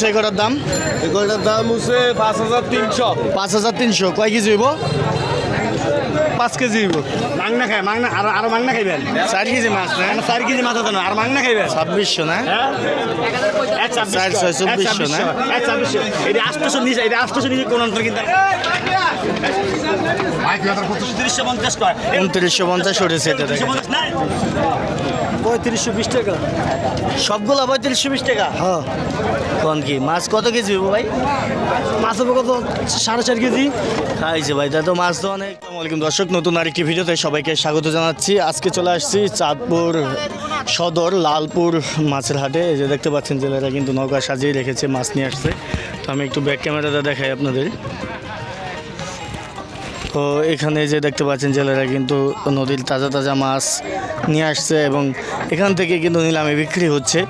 উঠছে এগুলোর দাম? এগুলোর দাম হচ্ছে পাঁচ হাজার তিনশো। পাঁচ হাজার তিনশো। কয় কেজি হইব? পাঁচ কেজি হইব। মাংনা খায় মাংনা আর আর মাংনা খাইবেন? চার কেজি মাছ না? চার কেজি মাছ আছে না আর মাংনা খাইবেন? ছাব্বিশশো না? এক চার ছয় চব্বিশশো না? ছাব্বিশশো। এটা আটশোশো নিচে এটা আটশোশো নিচে কোন অন্তর কিন্তু উনত্রিশশো পঞ্চাশ উঠেছে এটা পঁয়ত্রিশশো বিশ টাকা। সবগুলো পঁয়ত্রিশশো বিশ টাকা? হ্যাঁ। কোন কি মাছ কত কেজি হইব ভাই? মাছ হবে কত? সাড়ে চার কেজি। খাইছে ভাই তা তো মাছ তো অনেক। আসসালামাইকুম দর্শক নতুন আরেকটি ভিডিওতে সবাইকে স্বাগত জানাচ্ছি। আজকে চলে আসছি চাঁদপুর সদর লালপুর মাছের হাটে। এই যে দেখতে পাচ্ছেন জেলেরা কিন্তু নৌকা সাজিয়ে রেখেছে মাছ নিয়ে আসছে তো আমি একটু ব্যাক ক্যামেরাতে দেখাই আপনাদের। তো এখানে যে দেখতে পাচ্ছেন জেলেরা কিন্তু নদীর তাজা তাজা মাছ নিয়ে আসছে এবং এখান থেকে কিন্তু নিলামে বিক্রি হচ্ছে।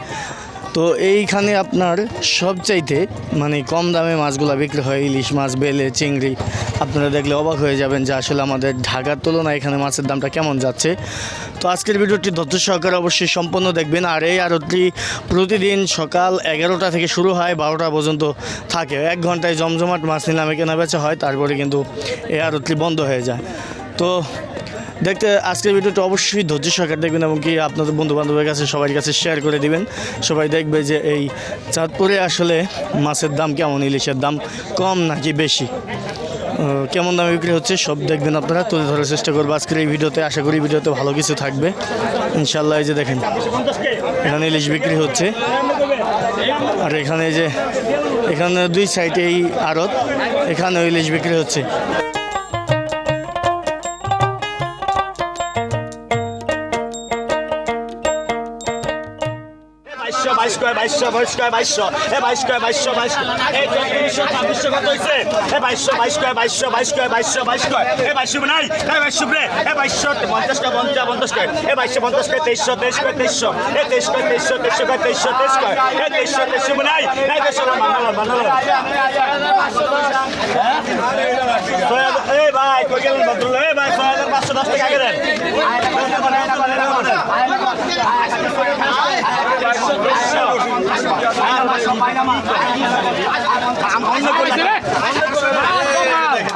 তো এইখানে আপনার সবচাইতে মানে কম দামে মাছগুলো বিক্রি হয়, ইলিশ মাছ, বেলে, চিংড়ি। আপনারা দেখলে অবাক হয়ে যাবেন যে আসলে আমাদের ঢাকার তুলনায় এখানে মাছের দামটা কেমন যাচ্ছে। তো আজকের ভিডিওটি ধৈর্য সহকারে অবশ্যই সম্পূর্ণ দেখবেন। আর এই আড়তটি প্রতিদিন সকাল এগারোটা থেকে শুরু হয়, বারোটা পর্যন্ত থাকে। এক ঘন্টায় জমজমাট মাছ নিলামে কেনা বেচা হয়, তারপরে কিন্তু এই আরতটি বন্ধ হয়ে যায়। তো দেখতে আজকের ভিডিওটা অবশ্যই ধৈর্য সহকারে দেখবেন এবং কি আপনাদের বন্ধু বান্ধবের কাছে সবার কাছে শেয়ার করে দিবেন। সবাই দেখবে যে এই চাঁদপুরে আসলে মাছের দাম কেমন, ইলিশের দাম কম নাকি বেশি? কেমন দামে বিক্রি হচ্ছে সব দেখবেন আপনারা, তুলে ধরার চেষ্টা করব আজকের এই ভিডিওতে। আশা করি ভিডিওতে ভালো কিছু থাকবে। ইনশাল্লাহ এই যে দেখেন, এখানে ইলিশ বিক্রি হচ্ছে। আর এখানে যে, এখানে দুই সাইডে এই আড়ত, এখানেও ইলিশ বিক্রি হচ্ছে। কয় বাইশশো বাইশ কয় বাইশশো এ বাইশ কয় বাইশশো বাইশ এই চব্বিশশো ছাব্বিশশো কত হয়েছে এ বাইশশো বাইশ কয় বাইশশো বাইশ কয় বাইশশো বাইশ কয় এ বাইশশো নাই? এ বাইশশো রে? এ বাইশশো পঞ্চাশ কয় পঞ্চাশ পঞ্চাশ কয় এ বাইশশো পঞ্চাশ কয় তেইশশো তেইশ কয় তেইশশো। এ তেইশ কয় তেইশশো তেইশশো কয় তেইশশো তেইশ কয় এ তেইশশো তেইশশো নাই? নাই, তেইশশো বানালাম বানালাম এই ভাই, কই গেলেন বদরুল এই ভাই ছয় হাজার পাঁচশো দশ টাকা আগে দেন। অন্য পরিচয়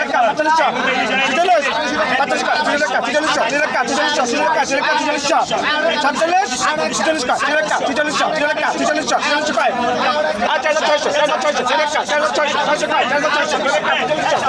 ছয়চল্লিশশো টাকা উঠেছে একদম ফ্রেশ নদীর তাজা চিংড়ি মাছ দেখেন লালপুর ঘাট ছেচল্লিশশো টাকা রাখল কত- কত গেল ভাই এটা এই নুরা এই নুরা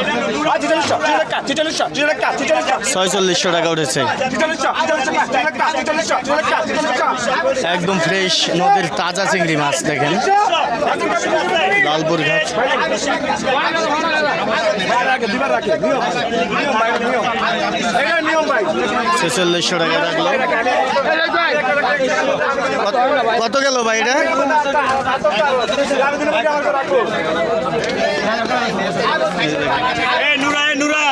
ওই মা বোন একদম ফ্রেশ নদীর তাজা চিংড়ি মাছ দেখেন। লালপুর ঘাট। ছেচল্লিশশো টাকা বলছে কত গেল ভাই নুরা নুরা।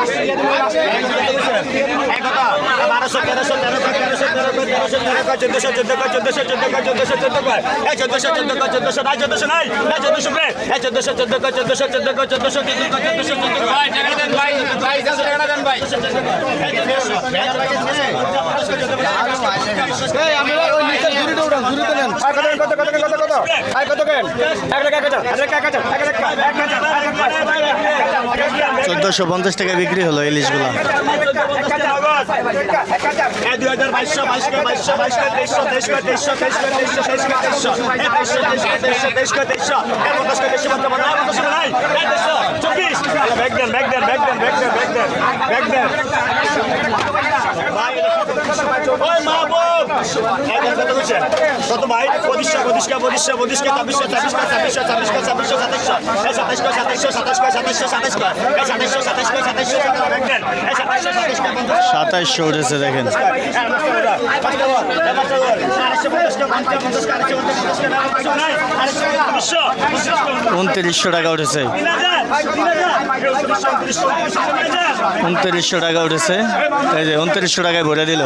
পঁচিশশো পঁচিশকা পঁচিশশো পঁচিশকা ছাব্বিশশো ছাব্বিশশো ছাব্বিশশো ছাব্বিশশো ছাব্বিশশো সাতাইশশো এই সাতাইশশো সাতাইশশো সাতাইশশো সাতাইশশো সাতাইশশো এই সাতাইশশো ব্যাগ দেন ব্যাগ দেন পঞ্চাশ সাতাইশশো উঠেছে দেখেন উনত্রিশশো টাকা উঠেছে উনত্রিশশো টাকা উঠেছে এই যে উনত্রিশশো টাকায় ভরে দিল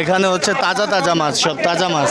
এখানে হচ্ছে তাজা তাজা মাছ সব তাজা মাছ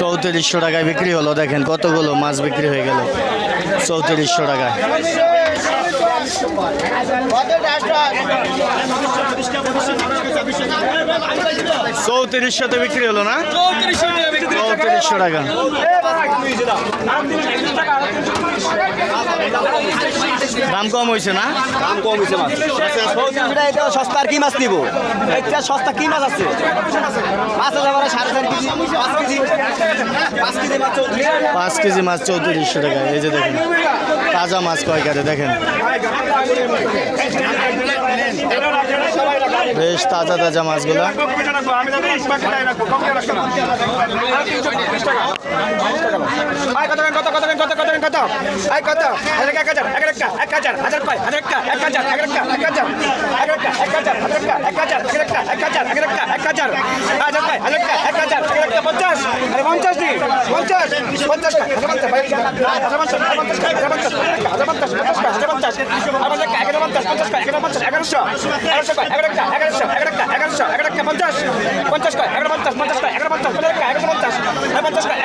চৌত্রিশশো টাকায় বিক্রি হলো, দেখেন কতগুলো মাছ বিক্রি হয়ে গেল। চৌত্রিশশো টাকায়। চৌত্রিশশোতে বিক্রি হলো না? চৌত্রিশশো টাকা। দাম কম হয়েছে না? দাম কম হয়েছে মাছ। এটা সস্তা আর কি মাছ নিব এটা সস্তা কি মাছ আছে? মাছ আছে আমার সাড়ে চার কেজি পাঁচ কেজি। পাঁচ কেজি মাছ চৌত্রিশ। পাঁচ কেজি মাছ চৌত্রিশশো টাকা এই যে দেখেন। তাজা মাছ কয় কাটে দেখেন। বেশ তাজা তাজা মাছগুলো। এগারোশো পঞ্চাশ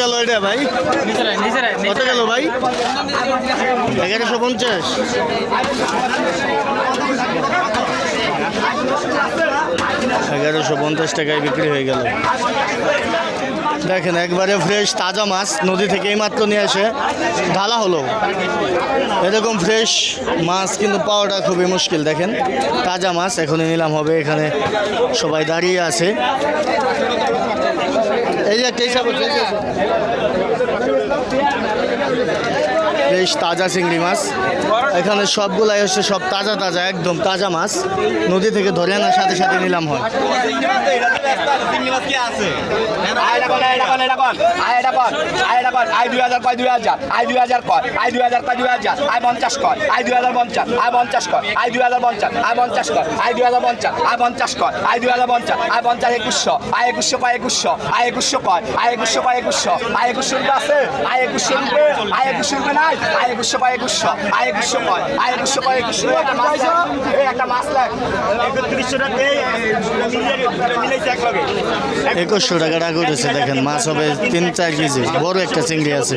গেল এটা ভাই? কত গেল ভাই? এগারোশো পঞ্চাশ। এগারোশো পঞ্চাশ টাকায় বিক্রি হয়ে গেল। দেখেন, একবারে ফ্রেশ তাজা মাছ নদী থেকে এইমাত্র নিয়ে আসে ঢালা হলো। এরকম ফ্রেশ মাছ কিন্তু পাওয়াটা খুবই মুশকিল, দেখেন। তাজা মাছ এখনই নিলাম হবে, এখানে সবাই দাঁড়িয়ে আছে। এই যে একটা হিসাব হচ্ছে, এই যে। বেশ তাজা চিংড়ি মাছ এখানে সবগুলাই হচ্ছে সব তাজা তাজা একদম তাজা মাছ নদী থেকে ধরে আনার সাথে সাথে নিলাম হয় দুই হাজার হাজার দুই হাজার কয় দুই হাজার একুশশো একুশশো একুশশো একুশশো একুশশো একুশশো আছে আয় একুশশো পায় একুশশো আয় একুশশো কর আয় একুশশো পায় একুশশো। একটা মাছ একটা মাছ লাগ। একুশশো টাকা টাকা উঠেছে দেখেন মাছ হবে তিন চার কেজি। বড় একটা চিংড়ি আছে।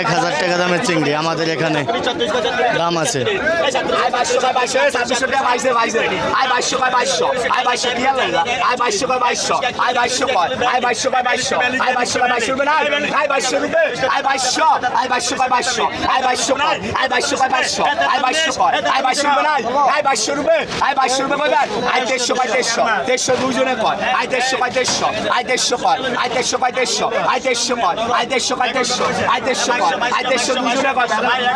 এক হাজার টাকা দামের চিংড়ি আমাদের এখানে দাম আছে। আয় বাইশশো আয় বাইশশো আয় বাইশশো আয় বাইশশো আয় বাইশশো আয় বাইশশো আয় বাইশশো আয় বাইশশো আই বাইশো পাই বাইশো আই বাইশো পাই আই বাইশো পাই বাইশো আই বাইশো পাই আই বাইশো রুপে নাই আই বাইশো রুপে আই বাইশো রুপে পাই আই দেড়শো পাই দেড়শো দেড়শো দুজনে পাই আই দেড়শো পাই দেড়শো আই দেড়শো পাই আই দেড়শো পাই দেড়শো আই দেড়শো পাই আই দেড়শো পাই দেড়শো আই দেড়শো পাই আই দেড়শো দুজনে পাই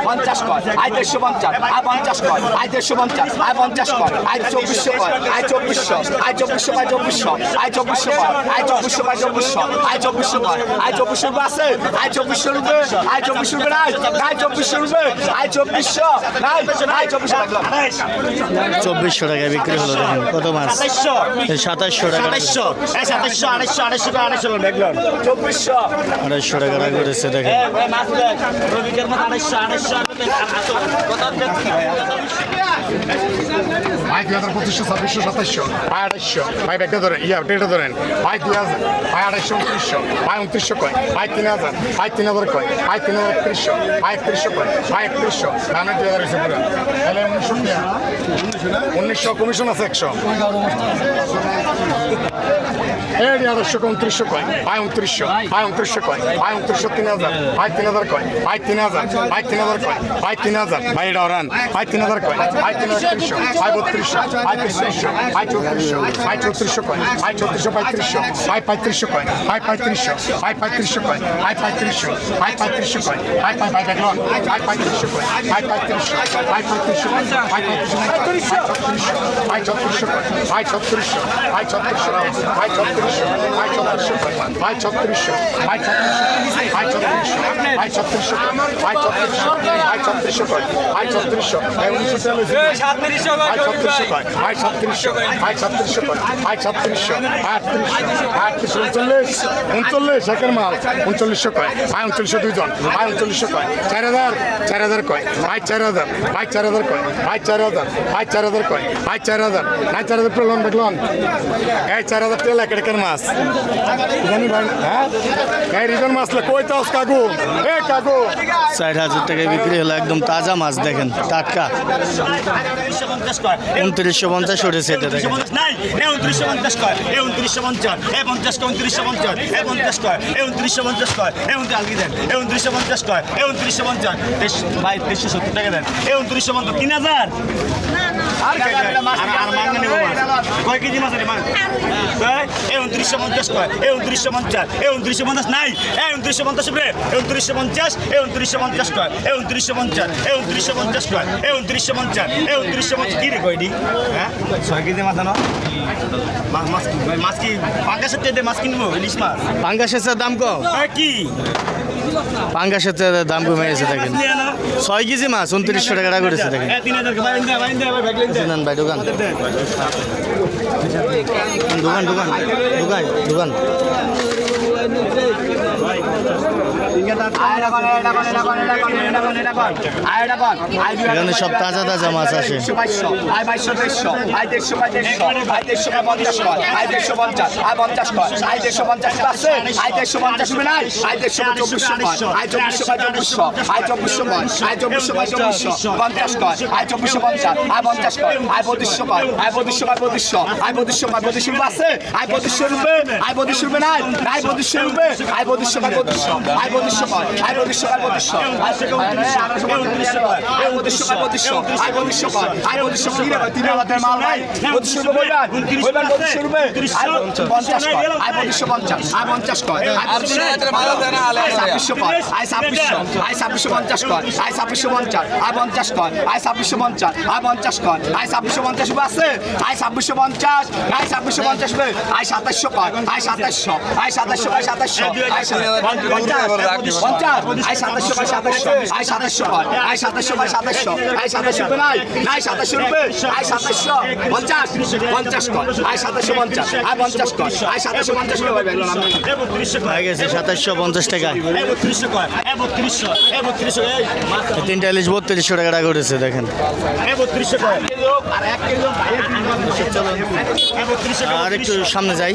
পঞ্চাশ কয় আই দেড়শো পঞ্চাশ আই পঞ্চাশ কয় আই দেড়শো পঞ্চাশ আই পঞ্চাশ কয় আই চব্বিশশো কয় আই চব্বিশশো আই চব্বিশশো পাই চব্বিশশো আই চব্বিশশো পাই আই চব্বিশশো পাই চব্বিশশো আই চব্বিশশো পাই আই চব্বিশশো আছে আই চব্বিশশো রুপে আই চব্বিশশো রুপে নাই নাই চব্বিশশো রুপে আয় চব্বিশশো নাই নাই চব্বিশশো চব্বিশশো টাকায় বিক্রি হলো দেখেন কত মাছ সাতাশশো টাকা সাতাইশশো এই সাতাইশশো আড়াইশো আড়াইশো আড়াইশো দেখলাম চব্বিশশো আড়াইশো টাকা রাগ করেছে দেখেন আড়াইশো আড়াইশো ভাই দুই হাজার পঁচিশশো ছাব্বিশশো সাতাইশশো ভাই আড়াইশো ভাই ব্যাগটা ধরেন ইয়া ধরেন ভাই দুই হাজার ভাই আড়াইশো উনত্রিশশো ভাই উনত্রিশশো কয় ভাই তিন হাজার ভাই তিন হাজার কয় ভাই তিন ಮೂವತ್ತ್ರಿಶೋ ಆಯ್ತು ತ್ರಿಶೋ ಆಯ್ತು ತ್ರಿಶೋ ನಾನೂರ ಐವತ್ತು ರೂಪಾಯಿ ಅಲ್ಲೇ ಮುನ್ಸೂನ್ಯ উনিশশো কমিশন আছে একশো এই আড়াইশো উনত্রিশশো কয় ভাই উনত্রিশশো ভাই উনত্রিশশো কয় ভাই উনত্রিশশো তিন হাজার ভাই তিন হাজার কয় ভাই তিন হাজার ভাই তিন হাজার কয় ভাই তিন হাজার ভাই এটা ওরান ভাই তিন হাজার কয় ভাই তিন হাজার ত্রিশশো ভাই বত্রিশশো ভাই তেত্রিশশো ভাই চৌত্রিশশো ভাই চৌত্রিশশো কয় ভাই চৌত্রিশশো পঁয়ত্রিশশো ভাই পঁয়ত্রিশশো কয় ভাই পঁয়ত্রিশশো ভাই পঁয়ত্রিশশো কয় ভাই পঁয়ত্রিশশো ভাই পঁয়ত্রিশশো কয় ভাই ভাই দেখলাম ভাই পঁয়ত্রিশশো কয় ভাই পঁয়ত্রিশশো ভাই পঁয়ত্রিশশো ভাই পঁয়ত্রিশশো ভাই ভাই ছত্রিশশো ভাই ছত্রিশশো ভাই ছত্রিশশো ভাই ছত্রিশশো ভাই ছত্রিশশো ভাই ছত্রিশশো ভাই ছত্রিশশো ভাই ছত্রিশশো ভাই ছত্রিশশো ভাই ছত্রিশশো ভাই ছত্রিশশো ভাই ছত্রিশশো ভাই উনিশশো ভাই ছত্রিশশো ভাই ছত্রিশশো ভাই ছত্রিশশো ভাই ছত্রিশশো আটত্রিশশো আটত্রিশশো উনচল্লিশ উনচল্লিশ একের মাল উনচল্লিশশো কয় ভাই উনচল্লিশশো দুইজন ভাই উনচল্লিশশো কয় চার হাজার চার হাজার কয় ভাই চার হাজার ভাই চার হাজার কয় ভাই চার হাজার ভাই চার হাজার কয় ভাই চার হাজার নাই চার হাজার পেলন দেখলাম এই চার হাজার পেলে একের মাছ জানি ভাই হ্যাঁ এই রিজন মাছ কই তাস কাকু এ কাকু ষাট হাজার টাকায় বিক্রি হলো একদম তাজা মাছ দেখেন টাটকা উনত্রিশশো পঞ্চাশ উঠেছে এটা দেখেন নাই এ উনত্রিশশো পঞ্চাশ কয় এ উনত্রিশশো পঞ্চাশ এ পঞ্চাশ কয় উনত্রিশশো পঞ্চাশ এ পঞ্চাশ কয় এ উনত্রিশশো পঞ্চাশ কয় এ উনত্রিশ দেন এ উনত্রিশশো পঞ্চাশ কয় এ উনত্রিশশো পঞ্চাশ ভাই দেড়শো সত্তর টাকা দেন এ উনত্রিশশো পঞ্চাশ তিন হাজার কয় কেজি মাছ আছে মাছ কয়? উনত্রিশশো পঞ্চাশ কয় এ উনত্রিশশো পঞ্চাশ এ উনত্রিশশো পঞ্চাশ নাই উনত্রিশশো পঞ্চাশ রে এ উনত্রিশশো পঞ্চাশ এ উনত্রিশশো পঞ্চাশ কয় উনত্রিশশো পঞ্চাশ উনত্রিশশো পঞ্চাশ কয় উনত্রিশশো পঞ্চাশ এ উনত্রিশশো পঞ্চাশ কি রে হ্যাঁ ছয় কেজি মাছ আনো মাছ কি মাছ কি পাঙ্গাসের চেয়ে মাছ কিনবো ইলিশ মাছ পাঙ্গাসের দাম কম কি পাঙ্গাসের দাম কমে গেছে দেখেন ছয় কেজি মাছ উনত্রিশশো টাকা করেছে দেখেন কিছু নেন ভাই দোকান। দোকান দোকান দোকান দোকান। এখানে সব তাজা তাজা মাছ আসে আয় বাইশশো দেড়শো আয় দেড়শো বাই দেড়শো আয় দেড়শো বাই পঞ্চাশ আয় দেড়শো পঞ্চাশ আয় পঞ্চাশ আয় দেড়শো পঞ্চাশ আছে। আয় দেড়শো পঞ্চাশ হবে নাই আয় দেড়শো বাই চব্বিশশো আয় চব্বিশশো বাই চব্বিশশো আয় চব্বিশশো কর আয় চব্বিশশো বাই চব্বিশশো পঞ্চাশ কর আয় চব্বিশশো পঞ্চাশ আয় পঞ্চাশ কর আয় পঁচিশশো কর আয় পঁচিশশো বাই পঁচিশশো আয় পঁচিশশো বাই পঁচিশশো আছে আয় পঁচিশশো রূপে আয় পঁচিশশো রূপে নাই নাই পঁচিশশো রূপে আয় পঁচিশশো বাই পঁচিশশো আয় পঁচিশশো আয় পঁচিশশো বাই পঁচিশশো আয় পঁচিশশো বাই পঁচিশশো আয় পঁচিশশো আয় পঁচিশশো কি রে ভাই তিন হাজার মাল ভাই পঁচিশশো রূপে বইবেন পঁচিশশো রূপে আয় পঞ্চাশ আয় পঁচিশশো পঞ্চাশ আয় পঞ্চাশ কর আয় পঁচিশশো আয় ছাব্বিশশো কর আয় ছাব্বিশশো আয় ছাব্বিশশো পঞ্চাশ কর আয় ছাব্বিশশো পঞ্চাশ আয় পঞ্চাশ কর আয় ছাব্বিশশো পঞ্চাশ আয় পঞ্চাশ কর আয় ছাব্বিশশো পঞ্চাশ রূপে আছে আয় ছাব্বিশশো পঞ্চাশ আয় ছাব্বিশশো পঞ্চাশ রূপে আয় সাতাশশো কর আয় সাতাশশো আয় সাতাশশো আয় আয় আয় আয় পঞ্চাশ পঞ্চাশ আয় পঞ্চাশ আয় পঞ্চাশ হয়ে গেছে সাতাশশো পঞ্চাশ টাকা তিনটা ইলিশ বত্রিশশো টাকা করেছে দেখেন আর একটু সামনে যাই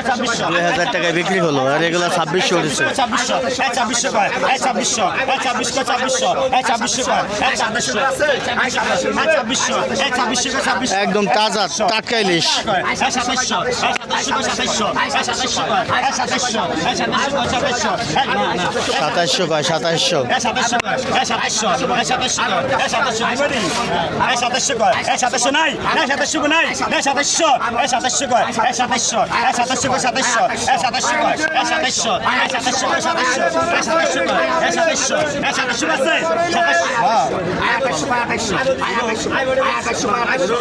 ছাব্বিশশো দুই হাজার টাকায় বিক্রি হলো আর এগুলো কয় ছাব্বিশশো একদম তাজা টাটকা ইলিশ কয় এই সাতাশশো এই সাতাশশো কয় সাতাশশো কয় এই সাতাশশো এই সাতাশশো কয় সাতাশশো এই না না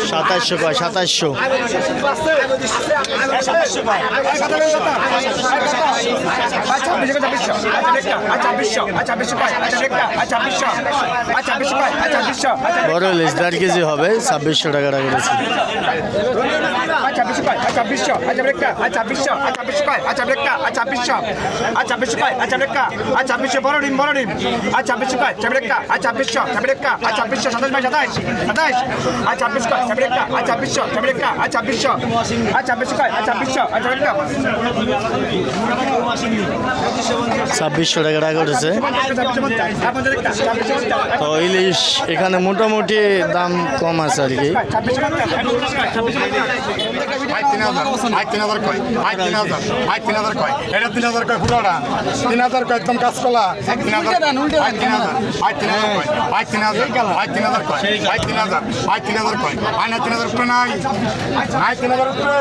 সাতাশশো কয় সাতাশশো এই সাতাশশো কয় এই সাতাশশো এই সাতাশশো কয় এই সাতাশশো দিবেনি এই সাতাশশো কয় এই সাতাশশো নাই এই সাতাশশো নাই এই সাতাশশো এই সাতাশশো কয় এই সাতাশশো এই সাতাশশো কয় সাতাশশো এই সাতাশশো কয় এই সাতাশশো এই সাতাশশো কয় সাতাশশো এই সাতাশশো কয় এই সাতাশশো এই সাতাশশো আছে সাতাশশো কয় সাতাশশো এই সাতাশশো কয় বড় ইলিশ দেড় কেজি হবে ছাব্বিশশো টাকা করেছে ছাব্বিশশো টাকা তো ইলিশ এখানে মোটামুটি দাম কম আছে আর কি আই তিন হাজার আই তিন হাজার কয় আই তিন হাজার আই তিন হাজার কয় এটা তিন হাজার কয় ফুলাটা তিন হাজার কয় একদম কাঁচকলা তিন হাজার আই তিন হাজার আই তিন হাজার কয় আই তিন হাজার আই তিন হাজার কয় আই তিন হাজার আই তিন হাজার কয় আই না তিন হাজার উপরে নাই আই তিন হাজার উপরে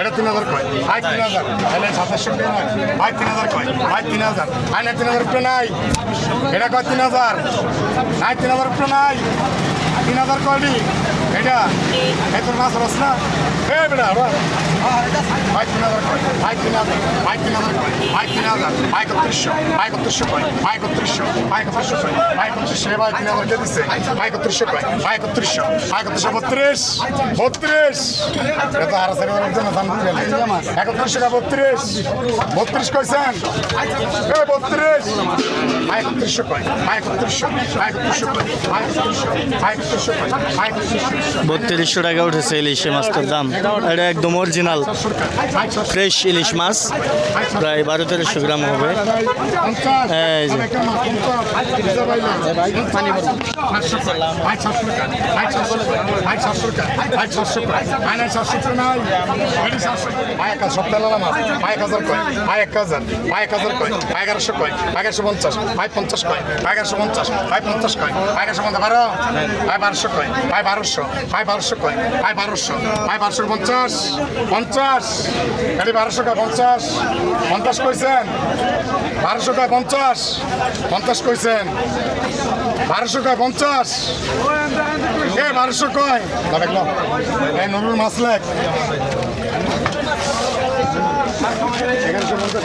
এটা তিন হাজার কয় আই তিন হাজার তাহলে সাতাশশো টাকা নয় আই তিন হাজার কয় আই তিন হাজার আই না তিন হাজার উপরে নাই এটা কয় তিন হাজার আই তিন হাজার উপরে নাই তিন হাজার কয়নি এটা এই তোর মাছ রস না এ বেটা আবার আই তিন হাজার কয় আই তিন হাজার আই তিন হাজার কয় আই তিন হাজার আই একত্রিশশো আই একত্রিশশো কয় আই একত্রিশশো আই একত্রিশশো কয় আই একত্রিশশো এবার তিন হাজার কে দিচ্ছে আই একত্রিশশো কয় আই একত্রিশশো আই একত্রিশশো বত্রিশ বত্রিশ এটা আর সারি জন্য দাম দিবেন একত্রিশশো কা বত্রিশ বত্রিশ কইছেন এ বত্রিশ আই একত্রিশশো কয় আই একত্রিশশো আই একত্রিশশো কয় আই একত্রিশশো আই একত্রিশশো কয় আই একত্রিশশো বত্রিশশো টাকা উঠেছে ইলিশে মাছটার দাম। এটা একদম অরিজিনাল ফ্রেশ ইলিশ মাছ প্রায় বারো তেরোশো গ্রাম হবে। এই যে। এগারোশো কয় এগারোশো পঞ্চাশ ভাই পঞ্চাশ কয় এগারোশো পঞ্চাশ ভাই পঞ্চাশ কয় এগারোশো পঞ্চাশ বারো ভাই বারোশো কয় ভাই বারোশো ভাই বারোশো কয়? ভাই বারোশো। ভাই বারোশো পঞ্চাশ। পঞ্চাশ। খালি বারোশো কয় পঞ্চাশ। পঞ্চাশ কইছেন? বারোশো কয় পঞ্চাশ? পঞ্চাশ কইছেন? বারোশো কয় পঞ্চাশ? এ বারোশো কয়? এই নুরুল মাসলেক। এগারোশো পঞ্চাশ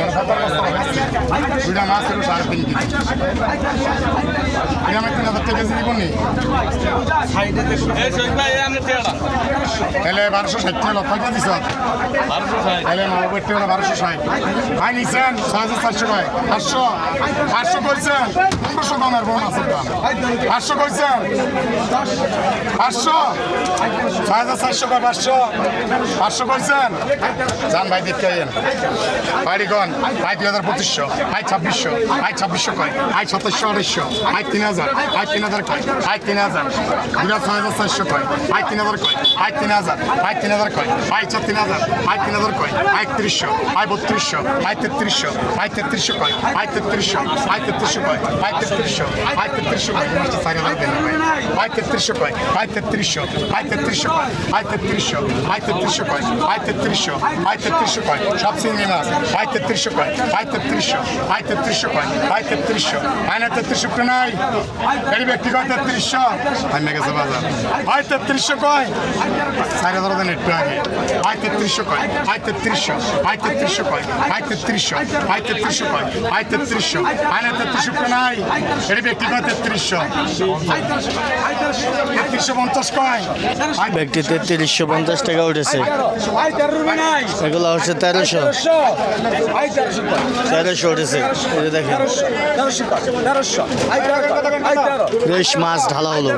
কতার মাছ হলো সাড়ে তিন কেজি। এটা আমি তিন হাজার টাকা কেজি দিব নি? তাহলে বারোশো ষাট টাকা লক্ষ টাকা দিছ। তাহলে নব্বই টাকা বারোশো ষাট। ভাই, নিছেন? ছয় হাজার চারশো কয়? পাঁচশো? পাঁচশো করছেন পনেরোশো দামের বোন আছে পাঁচশো করছেন পাঁচশো ছয় হাজার চারশো কয় পাঁচশো পাঁচশো করছেন যান ভাই দেখতে আইয়েন বাড়ি গন ভাই দুই হাজার পঁচিশশো ভাই ছাব্বিশশো ভাই ছাব্বিশশো কয় ভাই সাতাশশো আড়াইশো ভাই তিন হাজার ভাই তিন হাজার কয় ভাই তিন হাজার দুই ছয় হাজার চারশো কয় ভাই তিন হাজার কয় ভাই তিন হাজার ভাই তিন হাজার কয় ভাই চার তিন হাজার ভাই তিন হাজার কয় ভাই একত্রিশশো ভাই বত্রিশশো ভাই তেত্রিশশো ভাই তেত্রিশশো কয় ভাই তেত্রিশশো ভাই তেত্রিশশো কয় ভাই তেত্রিশশো ভাই তেত্রিশশো কয় চার হাজার দেন ভাই ভাই তেত্রিশশো কয় ভাই তেত্রিশশো ভাই তেত্রিশশো কয় ভাই তেত্রিশশো ভাই তেত্রিশশো কয় ভাই তেত্রিশশো ভাই তেত্রিশশো কয় সব চিংড়ি মাছ ভাই তেত্রিশশো কয় ভাই তেত্রিশশো ভাই তেত্রিশশো কয় ভাই তেত্রিশশো ভাই না তেত্রিশশো নাই এই ব্যক্তি কয় তেত্রিশশো ভাই মেগেছে বাজার ভাই তেত্রিশশো কয় চার হাজার দেন একটু আগে ভাই তেত্রিশশো কয় ভাই তেত্রিশশো ভাই তেত্রিশশো কয় ভাই তেত্রিশশো ভাই তেত্রিশশো কয় ভাই তেত্রিশশো ভাই না তেত্রিশশো নাই এই ব্যক্তি কয় তেত্রিশশো তেত্রিশশো পঞ্চাশ কয় ভাই ব্যক্তি পঞ্চাশ টাকা উঠেছে। এগুলো হচ্ছে তেরোশো। তেরোশো উঠেছে। দেখেন। ফ্রেশ মাছ ঢালা হলো।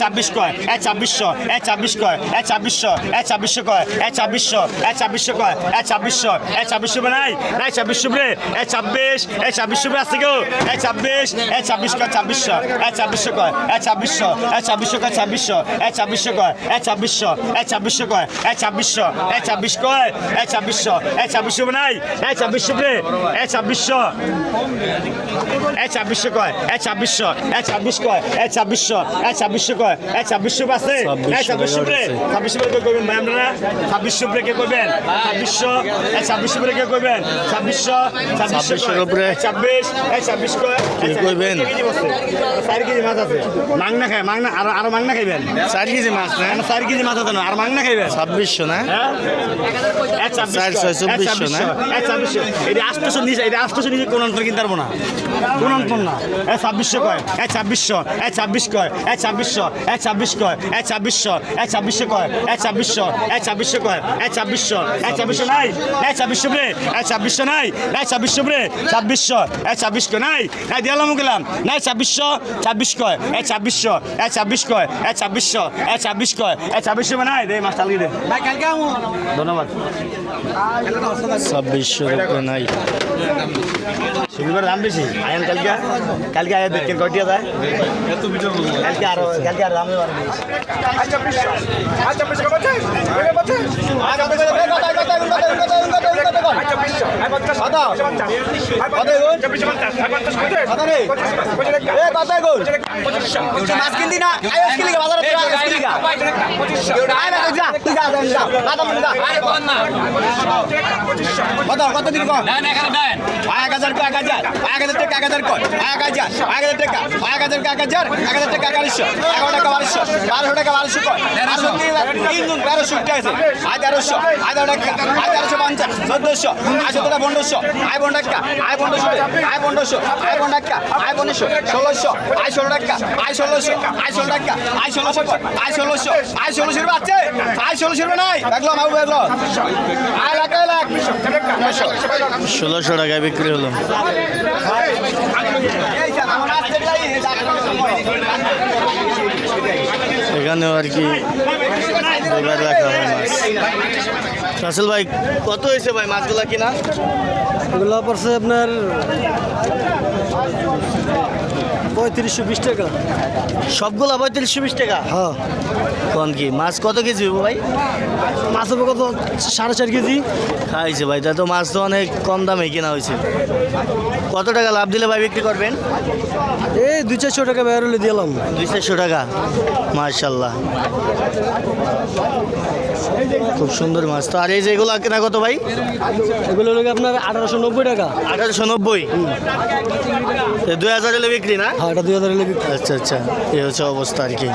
ছাব্বিশ কয় এ ছাব্বিশশো এ ছাব্বিশ কয় এ ছাব্বিশশো এ ছাব্বিশশো কয় এ ছাব্বিশশো এ ছাব্বিশশো কয় এ ছাব্বিশশো এ ছাব্বিশশো নাই? নাই ছাব্বিশশো রে এ ছাব্বিশ এ ছাব্বিশশো আছে গো এ ছাব্বিশ এ ছাব্বিশ কয় ছাব্বিশশো এ ছাব্বিশশো কয় এ ছাব্বিশশো এ ছাব্বিশশো কয় ছাব্বিশশো এ ছাব্বিশশো কয় এ ছাব্বিশশো এ ছাব্বিশশো কয় এ ছাব্বিশশো এ ছাব্বিশ কয় এ ছাব্বিশশো এ ছাব্বিশশো নাই এ ছাব্বিশশো রে এ ছাব্বিশশো এ ছাব্বিশশো কয় এ ছাব্বিশশো এ ছাব্বিশ কয় এ ছাব্বিশশো এ ছাব্বিশশো কয় এ ছাব্বিশশো আছে এ ছাব্বিশশো রে ছাব্বিশশো কে করবেন ভাই আপনারা ছাব্বিশশো কে করবেন ছাব্বিশশো এ ছাব্বিশশো কে করবেন ছাব্বিশশো উপরে। ছাব্বিশ কইবেন? চার কেজি মাছ আছে। মাংনা খায় মাংনা আরও আরও মাংনা খাইবেন? চার কেজি মাছ না? না চার কেজি মাছ আছে না আর মাংনা খাইবেন? ছাব্বিশশো না? হ্যাঁ? এ ছাব্বিশ চার কয়, ছয় এ চব্বিশশো না? এ ছাব্বিশশো। এটা আটশোশো নিচে এটা আটশোশো নিচে কোন অন্তর কিনতে পারব না? কোন অন্তর না? এ ছাব্বিশশো কয়? এ ছাব্বিশশো এ ছাব্বিশ কয়? এ ছাব্বিশশো এ ছাব্বিশ কয়? এ ছাব্বিশশো এ ছাব্বিশশো কয়? এ ছাব্বিশশো এ ছাব্বিশশো কয়? এ ছাব্বিশশো এ ছাব্বিশশো নাই? এ ছাব্বিশশো রে এ ছাব্বিশশো নাই? এ ছাব্বিশশো রে। ছাব্বিশশো। এ ছাব্বিশ কয় নাই নাই দিয়ালাম গেলাম। নাই ছাব্বিশশো ছাব্বিশ কয় এ ছাব্বিশশো এ ছাব্বিশ কয় এ ছাব্বিশশো এ ছাব্বিশ কয় এ ছাব্বিশশো নাই দে মাছ চালিয়ে দে। ধন্যবাদ। ছাব্বিশশো নাই। শনিবার দাম বেশি আয়েন কালকে কালকে আয় দেখেন কয়টি যায় কালকে আরও কালকে আরও দাম কত দিন এক হাজার এক হাজার হাজার ষোলোশো টাকায় বিক্রি হলো। এখানেও আর কি এবার রাখা হয় মাছ। রাসেল ভাই কত হয়েছে ভাই মাছগুলা কিনা? এগুলো পড়ছে আপনার পঁয়ত্রিশশো বিশ টাকা। সবগুলা পঁয়ত্রিশশো বিশ টাকা? হ্যাঁ। কোন কি মাছ কত কেজি হইবো ভাই? মাছ হবে কত? সাড়ে চার কেজি। খাইছে ভাই তা তো মাছ তো অনেক কম দামে কেনা হয়েছে। কত টাকা লাভ দিলে ভাই বিক্রি করবেন? এই দুই চারশো টাকা বের হলে দিলাম। দুই চারশো টাকা? মার্শাল্লাহ খুব সুন্দর মাছ। তো আর এই যেগুলো কেনা কত ভাই? এগুলো হলো গিয়ে আপনার আঠারোশো নব্বই টাকা। আঠারোশো নব্বই? দুই হাজার হলে বিক্রি না? হ্যাঁ এটা দুই হাজার হলে বিক্রি। আচ্ছা আচ্ছা। এই হচ্ছে অবস্থা আর কি।